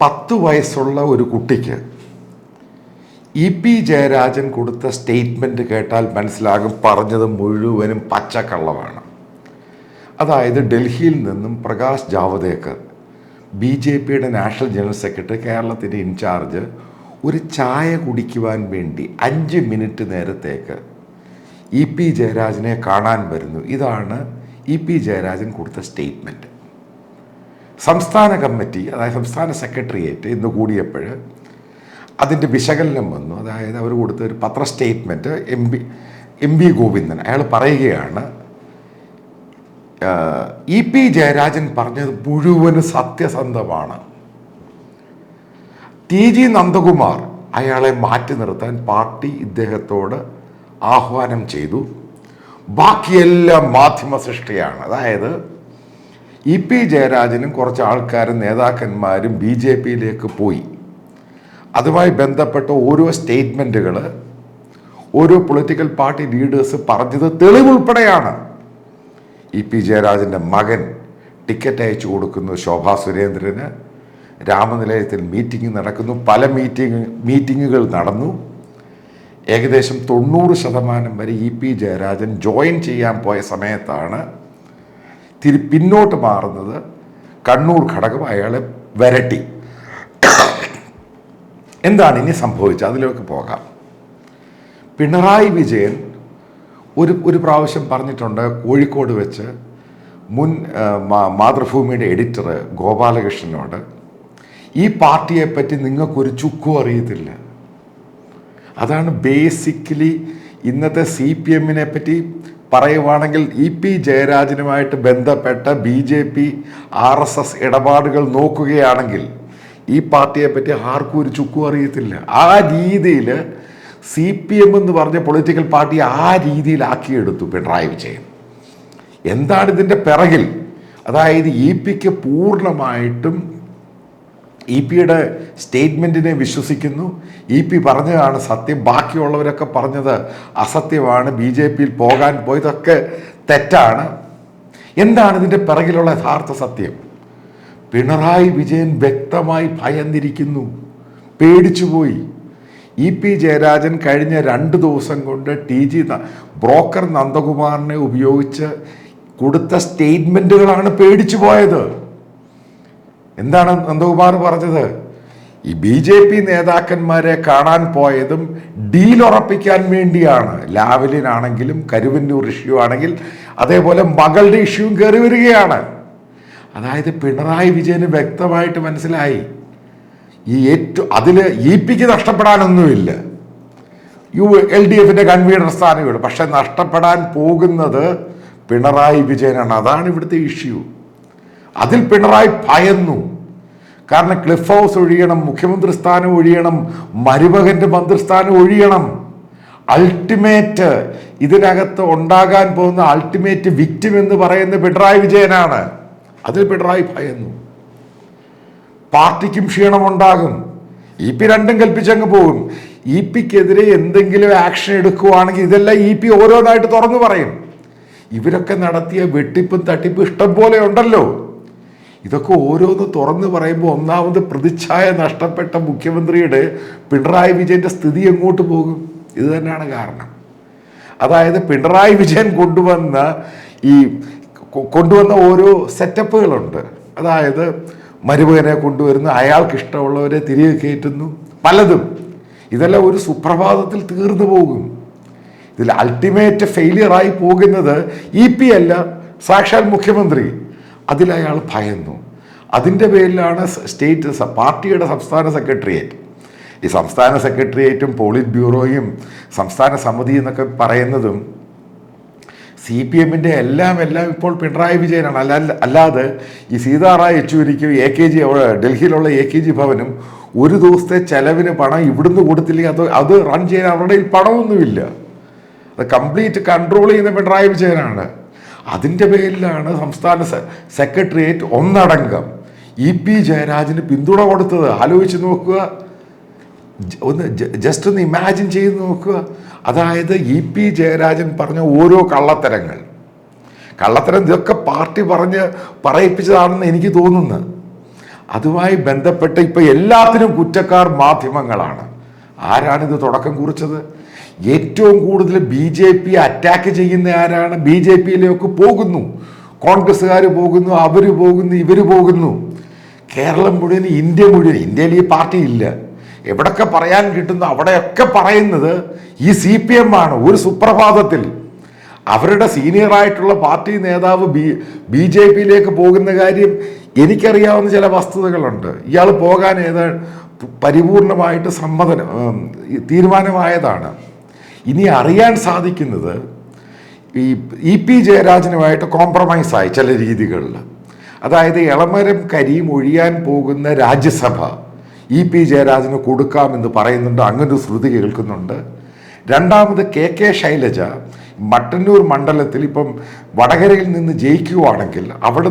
പത്ത് വയസ്സുള്ള ഒരു കുട്ടിക്ക് ഇ പി ജയരാജൻ കൊടുത്ത സ്റ്റേറ്റ്മെന്റ് കേട്ടാൽ മനസ്സിലാകും പറഞ്ഞത് മുഴുവനും പച്ചക്കള്ളമാണ്. അതായത് ഡൽഹിയിൽ നിന്നും പ്രകാശ് ജാവദേക്കർ ബി ജെ പിയുടെ നാഷണൽ ജനറൽ സെക്രട്ടറി കേരളത്തിന്റെ ഇൻചാർജ് ഒരു ചായ കുടിക്കുവാൻ വേണ്ടി അഞ്ച് മിനിറ്റ് നേരത്തേക്ക് ഇ പി ജയരാജനെ കാണാൻ വരുന്നു. ഇതാണ് ഇ പി ജയരാജൻ കൊടുത്ത സ്റ്റേറ്റ്മെന്റ് സംസ്ഥാന കമ്മിറ്റി അതായത് സംസ്ഥാന സെക്രട്ടേറിയറ്റ് ഇന്ന് കൂടിയപ്പോൾ അതിന്റെ വിശകലനം വന്നു. അതായത് അവർ കൊടുത്ത ഒരു പത്ര statement M B M B Govindan. അയാൾ പറയുകയാണ് ഇ പി ജയരാജൻ പറഞ്ഞത് മുഴുവൻ സത്യസന്ധമാണ്. ടി ജി നന്ദകുമാർ അയാളെ മാറ്റി നിർത്താൻ പാർട്ടി ഇദ്ദേഹത്തോട് ആഹ്വാനം ചെയ്തു. ബാക്കിയെല്ലാം മാധ്യമ സൃഷ്ടിയാണ്. അതായത് ഇ പി ജയരാജനും കുറച്ച് ആൾക്കാരും നേതാക്കന്മാരും ബി ജെ പിയിലേക്ക് പോയി. അതുമായി ബന്ധപ്പെട്ട ഓരോ സ്റ്റേറ്റ്മെന്റുകൾ ഓരോ പൊളിറ്റിക്കൽ പാർട്ടി ലീഡേഴ്സ് പറഞ്ഞത് തെളിവുൾപ്പെടെയാണ്. ഇ പി ജയരാജന്റെ മകൻ ടിക്കറ്റ് അയച്ചു കൊടുക്കുന്നു ശോഭാ സുരേന്ദ്രന്. രാമനിലയത്തിൽ മീറ്റിംഗ് നടക്കുന്നു. പല മീറ്റിംഗ് മീറ്റിങ്ങുകൾ നടന്നു. ഏകദേശം തൊണ്ണൂറ് ശതമാനം വരെ ഇ പി ജയരാജൻ ജോയിൻ ചെയ്യാൻ പോയ സമയത്താണ് തിരി പിന്നോട്ട് മാറുന്നത് കണ്ണൂർ ഘടകം അയാളെ വരട്ടി. എന്താണ് ഇനി സംഭവിച്ചത്? അതിലേക്ക് പോകാം. പിണറായി വിജയൻ ഒരു ഒരു പ്രാവശ്യം പറഞ്ഞിട്ടുണ്ട് കോഴിക്കോട് വെച്ച് മുൻ മാതൃഭൂമിയുടെ എഡിറ്റർ ഗോപാലകൃഷ്ണനോട് ഈ പാർട്ടിയെ പറ്റി നിങ്ങൾക്കൊരു ചുക്കും അറിയത്തില്ല. അതാണ് ബേസിക്കലി ഇന്നത്തെ സി പി എമ്മിനെ പറ്റി പറയുവാണെങ്കിൽ ഇ പി ജയരാജനുമായിട്ട് ബന്ധപ്പെട്ട B J P R S S ഇടപാടുകൾ നോക്കുകയാണെങ്കിൽ ഈ പാർട്ടിയെ പറ്റി ആർക്കും ഒരു ചുക്കും അറിയത്തില്ല. ആ രീതിയിൽ സി പി എം എന്ന് പറഞ്ഞ പൊളിറ്റിക്കൽ പാർട്ടി ആ രീതിയിലാക്കിയെടുത്തു പിണറായി വിജയൻ. എന്താണ് ഇതിന്റെ പിറകിൽ? അതായത് ഇ പിക്ക് പൂർണമായിട്ടും ഇ പിയുടെ സ്റ്റേറ്റ്മെന്റിനെ വിശ്വസിക്കുന്നു. ഇ പി പറഞ്ഞതാണ് സത്യം. ബാക്കിയുള്ളവരൊക്കെ പറഞ്ഞത് അസത്യമാണ്. ബി ജെ പിയിൽ പോകാൻ പോയതൊക്കെ തെറ്റാണ്. എന്താണ് ഇതിന്റെ പിറകിലുള്ള യഥാർത്ഥ സത്യം? പിണറായി വിജയൻ വ്യക്തമായി ഭയന്നിരിക്കുന്നു. പേടിച്ചുപോയി. ഇ പി ജയരാജൻ കഴിഞ്ഞ രണ്ട് ദിവസം കൊണ്ട് ടി ജി ബ്രോക്കർ നന്ദകുമാറിനെ ഉപയോഗിച്ച് കൊടുത്ത സ്റ്റേറ്റ്മെന്റുകളാണ് പേടിച്ചു പോയത് എന്താണ് നന്ദകുമാർ പറഞ്ഞത്? ഈ ബി ജെ പി നേതാക്കന്മാരെ കാണാൻ പോയതും ഡീൽ ഉറപ്പിക്കാൻ വേണ്ടിയാണ്. ലാവലിനാണെങ്കിലും കരുവന്നൂർ ഇഷ്യൂ ആണെങ്കിൽ അതേപോലെ മകളുടെ ഇഷ്യൂവും കയറി വരികയാണ്. അതായത് പിണറായി വിജയന് വ്യക്തമായിട്ട് മനസ്സിലായി. ഈ ഏറ്റവും അതിൽ ഇ പിക്ക് നഷ്ടപ്പെടാനൊന്നുമില്ല. യു എൽ ഡി എഫിന്റെ കൺവീനർ സ്ഥാനങ്ങൾ പക്ഷെ നഷ്ടപ്പെടാൻ പോകുന്നത് പിണറായി വിജയനാണ്. അതാണ് ഇവിടുത്തെ ഇഷ്യൂ അതിൽ പിണറായി ഭയന്നു. കാരണം ക്ലിഫ് ഹൗസ് ഒഴിയണം മുഖ്യമന്ത്രി സ്ഥാനം ഒഴിയണം മരുമകന്റെ മന്ത്രിസ്ഥാനം ഒഴിയണം. അൾട്ടിമേറ്റ് ഇതിനകത്ത് ഉണ്ടാകാൻ പോകുന്ന അൾട്ടിമേറ്റ് വിക്റ്റിം എന്ന് പറയുന്ന പിണറായി വിജയനാണ്. അതിൽ പിണറായി ഭയന്നു. പാർട്ടിക്കും ക്ഷീണമുണ്ടാകും. ഇ പി രണ്ടും കൽപ്പിച്ചങ്ങ് പോകും. ഇ പിക്കെതിരെ എന്തെങ്കിലും ആക്ഷൻ എടുക്കുവാണെങ്കിൽ ഇതെല്ലാം ഇ പി ഓരോന്നായിട്ട് തുറന്നു പറയും. ഇവരൊക്കെ നടത്തിയ വെട്ടിപ്പും തട്ടിപ്പും ഇഷ്ടം പോലെ ഉണ്ടല്ലോ. ഇതൊക്കെ ഓരോന്ന് തുറന്ന് പറയുമ്പോൾ ഒന്നാമത് പ്രതിച്ഛായ നഷ്ടപ്പെട്ട മുഖ്യമന്ത്രിയുടെ പിണറായി വിജയന്റെ സ്ഥിതി എങ്ങോട്ട് പോകും? ഇത് തന്നെയാണ് കാരണം. അതായത് പിണറായി വിജയൻ കൊണ്ടുവന്ന ഈ കൊണ്ടുവന്ന ഓരോ സെറ്റപ്പുകളുണ്ട്. അതായത് മരുമകനെ കൊണ്ടുവരുന്നു അയാൾക്ക് ഇഷ്ടമുള്ളവരെ തിരികെ കയറ്റുന്നു പലതും. ഇതെല്ലാം ഒരു സുപ്രഭാതത്തിൽ തീർന്നു പോകും. ഇതിൽ അൾട്ടിമേറ്റ് ഫെയിലിയറായി പോകുന്നത് ഇ പി അല്ല സാക്ഷാൽ മുഖ്യമന്ത്രി. അതിലയാൾ ഭയന്നു. അതിന്റെ പേരിലാണ് സ്റ്റേറ്റ് പാർട്ടിയുടെ സംസ്ഥാന സെക്രട്ടേറിയറ്റ്. ഈ സംസ്ഥാന സെക്രട്ടേറിയറ്റും പോളിറ്റ് ബ്യൂറോയും സംസ്ഥാന സമിതി എന്നൊക്കെ പറയുന്നതും സി പി എമ്മിന്റെ എല്ലാം എല്ലാം ഇപ്പോൾ പിണറായി വിജയനാണ്. അല്ല അല്ലാതെ ഈ സീതാറായ യെച്ചൂരിക്കും എ കെ ജി ഡൽഹിയിലുള്ള എ കെ ജി ഭവനും ഒരു ദിവസത്തെ ചെലവിന് പണം ഇവിടുന്ന് കൊടുത്തില്ലെങ്കിൽ അത് അത് റൺ ചെയ്യാൻ അവരുടെ കയ്യിൽ പണമൊന്നുമില്ല. അത് കംപ്ലീറ്റ് കൺട്രോൾ ചെയ്യുന്ന പിണറായി വിജയനാണ്. അതിന്റെ പേരിലാണ് സംസ്ഥാന സെക്രട്ടേറിയറ്റ് ഒന്നടങ്കം ഇ പി ജയരാജന് പിന്തുണ കൊടുത്തത്. ആലോചിച്ച് നോക്കുക. ഒന്ന് ജസ്റ്റ് ഒന്ന് ഇമാജിൻ ചെയ്ത് നോക്കുക. അതായത് ഇ പി ജയരാജൻ പറഞ്ഞ ഓരോ കള്ളത്തരങ്ങൾ. കള്ളത്തരം ഇതൊക്കെ പാർട്ടി പറഞ്ഞ് പറയിപ്പിച്ചതാണെന്ന് എനിക്ക് തോന്നുന്നു. അതുമായി ബന്ധപ്പെട്ട് ഇപ്പം എല്ലാത്തിനും കുറ്റക്കാർ മാധ്യമങ്ങളാണ്. ആരാണിത് തുടക്കം കുറിച്ചത്? ഏറ്റവും കൂടുതൽ ബി ജെ പി അറ്റാക്ക് ചെയ്യുന്ന ആരാണ്? ബി ജെ പിയിലേക്ക് പോകുന്നു. കോൺഗ്രസ്സുകാർ പോകുന്നു അവർ പോകുന്നു ഇവർ പോകുന്നു. കേരളം മുഴുവൻ ഇന്ത്യ മുഴുവൻ ഇന്ത്യയിൽ ഈ പാർട്ടി ഇല്ല. എവിടൊക്കെ പറയാൻ കിട്ടുന്നു അവിടെയൊക്കെ പറയുന്നത് ഈ സി പി എം ആണ് ഒരു സുപ്രഭാതത്തിൽ. അവരുടെ സീനിയറായിട്ടുള്ള പാർട്ടി നേതാവ് ബി ബി ജെ പിയിലേക്ക് പോകുന്ന കാര്യം എനിക്കറിയാവുന്ന ചില വസ്തുതകളുണ്ട്. ഇയാൾ പോകാൻ ഏതാ പരിപൂർണമായിട്ട് സമ്മതനം തീരുമാനമായതാണ്. ഇനി അറിയാൻ സാധിക്കുന്നത് ഈ ഇ പി ജയരാജനുമായിട്ട് കോംപ്രമൈസായി ചില രീതികളിൽ. അതായത് ഇളമരം കരിയും ഒഴിയാൻ പോകുന്ന രാജ്യസഭ ഇ പി ജയരാജന് കൊടുക്കാമെന്ന് പറയുന്നുണ്ട് അങ്ങനെ ഒരു ശ്രുതി കേൾക്കുന്നുണ്ട്. രണ്ടാമത് കെ കെ ശൈലജ മട്ടന്നൂർ മണ്ഡലത്തിൽ ഇപ്പം വടകരയിൽ നിന്ന് ജയിക്കുകയാണെങ്കിൽ അവിടെ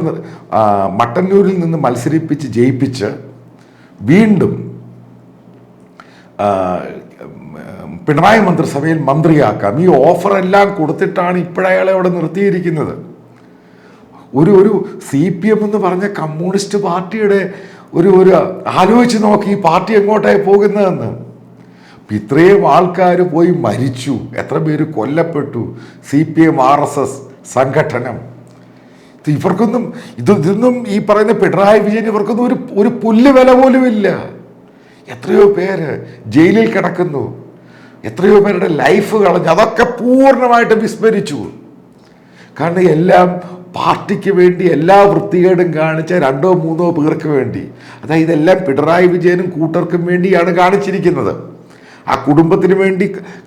മട്ടന്നൂരിൽ നിന്ന് മത്സരിപ്പിച്ച് ജയിപ്പിച്ച് വീണ്ടും പിണറായി മന്ത്രിസഭയിൽ മന്ത്രിയാക്കാം. ഈ ഓഫർ എല്ലാം കൊടുത്തിട്ടാണ് ഇപ്പോഴയാളെ അവിടെ നിർത്തിയിരിക്കുന്നത്. ഒരു ഒരു സി പി എം എന്ന് പറഞ്ഞ കമ്മ്യൂണിസ്റ്റ് പാർട്ടിയുടെ ഒരു ഒരു ആലോചിച്ച് നോക്കി ഈ പാർട്ടി എങ്ങോട്ടായി പോകുന്നതെന്ന്. ഇത്രയും ആൾക്കാർ പോയി മരിച്ചു. എത്ര പേര് കൊല്ലപ്പെട്ടു. C P M R S S സംഘടനം. ഇവർക്കൊന്നും ഇത് ഇതൊന്നും ഈ പറയുന്ന പിണറായി വിജയൻ ഇവർക്കൊന്നും ഒരു ഒരു പുല്ല് വില പോലും ഇല്ല എത്രയോ പേര് ജയിലിൽ കിടക്കുന്നു. എത്രയോ പേരുടെ ലൈഫ് കളഞ്ഞു അതൊക്കെ പൂർണമായിട്ട് വിസ്മരിച്ചു. കാരണം എല്ലാം പാർട്ടിക്ക് വേണ്ടി എല്ലാ വൃത്തികേടും കാണിച്ച രണ്ടോ മൂന്നോ പേർക്ക് വേണ്ടി. അതായത് ഇതെല്ലാം പിണറായി വിജയനും കൂട്ടർക്കും വേണ്ടിയാണ് കാണിച്ചിരിക്കുന്നത്. ആ കുടുംബത്തിന് വേണ്ടി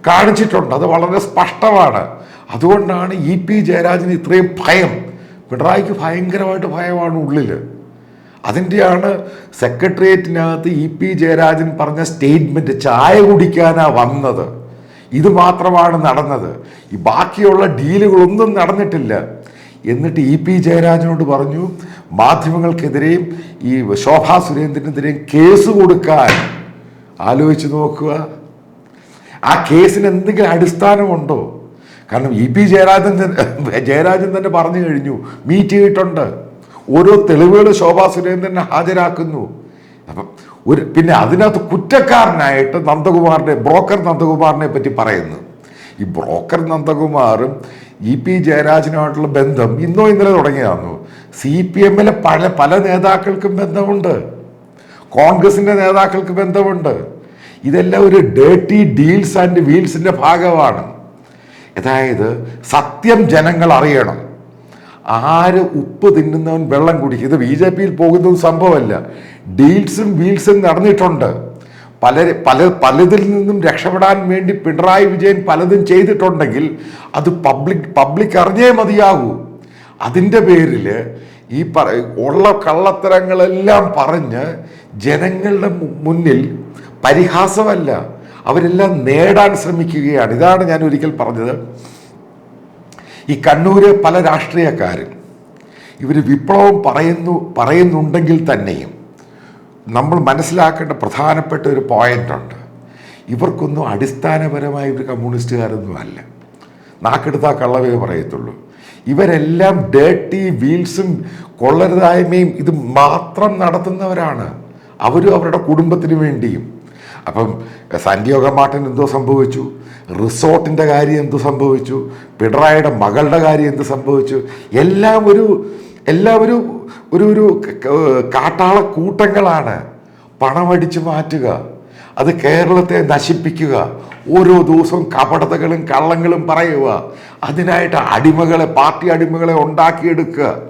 കാണിച്ചിട്ടുണ്ട്. അത് വളരെ സ്പഷ്ടമാണ്. അതുകൊണ്ടാണ് ഇ പി ജയരാജന് ഇത്രയും ഭയം. പിണറായിക്ക് ഭയങ്കരമായിട്ട് ഭയമാണ് ഉള്ളിൽ അതിന്റെയാണ് സെക്രട്ടേറിയറ്റിനകത്ത് ഇ പി ജയരാജൻ പറഞ്ഞ സ്റ്റേറ്റ്മെന്റ് ചായ കുടിക്കാനാ വന്നത്. ഇത് മാത്രമാണ് നടന്നത്. ഈ ബാക്കിയുള്ള ഡീലുകളൊന്നും നടന്നിട്ടില്ല. എന്നിട്ട് ഇ പി ജയരാജനോട് പറഞ്ഞു മാധ്യമങ്ങൾക്കെതിരെയും ഈ ശോഭാ സുരേന്ദ്രനെതിരെയും കേസ് കൊടുക്കാൻ ആലോചിച്ച് നോക്കുക. ആ കേസിന് എന്തെങ്കിലും അടിസ്ഥാനമുണ്ടോ? കാരണം ഇ പി ജയരാജൻ ജയരാജൻ തന്നെ പറഞ്ഞു കഴിഞ്ഞു. മീറ്റ് ചെയ്തിട്ടുണ്ട്. ഓരോ തെളിവുകൾ ശോഭാ സുരേന്ദ്രനെ ഹാജരാക്കുന്നു. അപ്പം ഒരു പിന്നെ അതിനകത്ത് കുറ്റക്കാരനായിട്ട് നന്ദകുമാറിനെ ബ്രോക്കർ നന്ദകുമാറിനെ പറ്റി പറയുന്നു. ഈ ബ്രോക്കർ നന്ദകുമാറും ഇ പി ജയരാജനുമായിട്ടുള്ള ബന്ധം ഇന്നോ ഇന്നലെ തുടങ്ങിയതാന്നു സി പി എമ്മിലെ പല പല നേതാക്കൾക്കും ബന്ധമുണ്ട്. കോൺഗ്രസിന്റെ നേതാക്കൾക്ക് ബന്ധമുണ്ട്. ഇതെല്ലാം ഒരു ഡേർട്ടി ഡീൽസ് ആൻഡ് വീൽസിന്റെ ഭാഗമാണ്. അതായത് സത്യം ജനങ്ങൾ അറിയണം. ആര് ഉപ്പ് തിന്നുന്നവൻ വെള്ളം കുടിക്കും? ഇത് ബി ജെ പിയിൽ പോകുന്ന സംഭവമല്ല. ഡീൽസും വീൽസും നടന്നിട്ടുണ്ട്. പല പല പലതിൽ നിന്നും രക്ഷപ്പെടാൻ വേണ്ടി പിണറായി വിജയൻ പലതും ചെയ്തിട്ടുണ്ടെങ്കിൽ അത് പബ്ലിക് പബ്ലിക് അറിഞ്ഞേ മതിയാകൂ. അതിന്റെ പേരിൽ ഈ പറ ഉള്ള കള്ളത്തരങ്ങളെല്ലാം പറഞ്ഞ് ജനങ്ങളുടെ മുന്നിൽ പരിഹാസമല്ല. അവരെല്ലാം നേടാൻ ശ്രമിക്കുകയാണ്. ഇതാണ് ഞാൻ ഒരിക്കൽ പറഞ്ഞത്. ഈ കണ്ണൂര് പല രാഷ്ട്രീയക്കാരും ഇവർ വിപ്ലവം പറയുന്നു പറയുന്നുണ്ടെങ്കിൽ തന്നെയും നമ്മൾ മനസ്സിലാക്കേണ്ട പ്രധാനപ്പെട്ട ഒരു പോയിന്റ് ഉണ്ട് ഇവർക്കൊന്നും അടിസ്ഥാനപരമായി ഒരു കമ്മ്യൂണിസ്റ്റുകാരൊന്നും അല്ല. നാക്കെടുത്താൽ കള്ളവേ പറയത്തുള്ളൂ. ഇവരെല്ലാം ഡേർട്ടി വീൽസും കൊള്ളരുതായ്മയും ഇത് മാത്രം നടത്തുന്നവരാണ്. അവരും അവരുടെ കുടുംബത്തിന് വേണ്ടിയും. അപ്പം സന്റിയോഗ മാർട്ടിൻ എന്തോ സംഭവിച്ചു? റിസോർട്ടിന്റെ കാര്യം എന്ത് സംഭവിച്ചു? പിണറായിയുടെ മകളുടെ കാര്യം എന്ത് സംഭവിച്ചു? എല്ലാം ഒരു എല്ലാം ഒരു ഒരു ഒരു കാട്ടാള കൂട്ടങ്ങളാണ്. പണമടിച്ചു മാറ്റുക. അത് കേരളത്തെ നശിപ്പിക്കുക. ഓരോ ദിവസവും കപടതകളും കള്ളങ്ങളും പറയുക. അതിനായിട്ട് അടിമകളെ പാർട്ടി അടിമകളെ ഉണ്ടാക്കിയെടുക്കുക.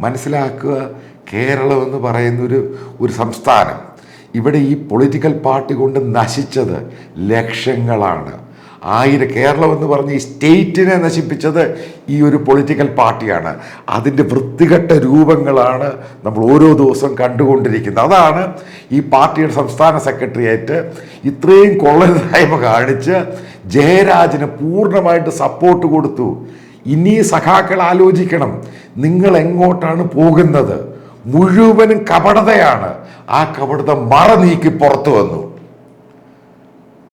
മനസ്സിലാക്കുക കേരളം എന്ന് പറയുന്നൊരു ഒരു സംസ്ഥാനം. ഇവിടെ ഈ പൊളിറ്റിക്കൽ പാർട്ടി കൊണ്ട് നശിച്ചത് ലക്ഷങ്ങളാണ്. ആയിരം കേരളം എന്ന് പറഞ്ഞ ഈ സ്റ്റേറ്റിനെ നശിപ്പിച്ചത് ഈ ഒരു പൊളിറ്റിക്കൽ പാർട്ടിയാണ് അതിന്റെ വൃത്തികെട്ട രൂപങ്ങളാണ് നമ്മൾ ഓരോ ദിവസവും കണ്ടുകൊണ്ടിരിക്കുന്നത്. അതാണ് ഈ പാർട്ടിയുടെ സംസ്ഥാന സെക്രട്ടേറിയറ്റ് ഇത്രയും കൊള്ളരുതായ്മ കാണിച്ച് ജയരാജന് പൂർണമായിട്ട് സപ്പോർട്ട് കൊടുത്തു. ഇനി സഖാക്കൾ ആലോചിക്കണം നിങ്ങൾ എങ്ങോട്ടാണ് പോകുന്നത്? മുഴുവനും കപടതയാണ്. ആ കപടത മറ നീക്കി പുറത്തു വന്നു.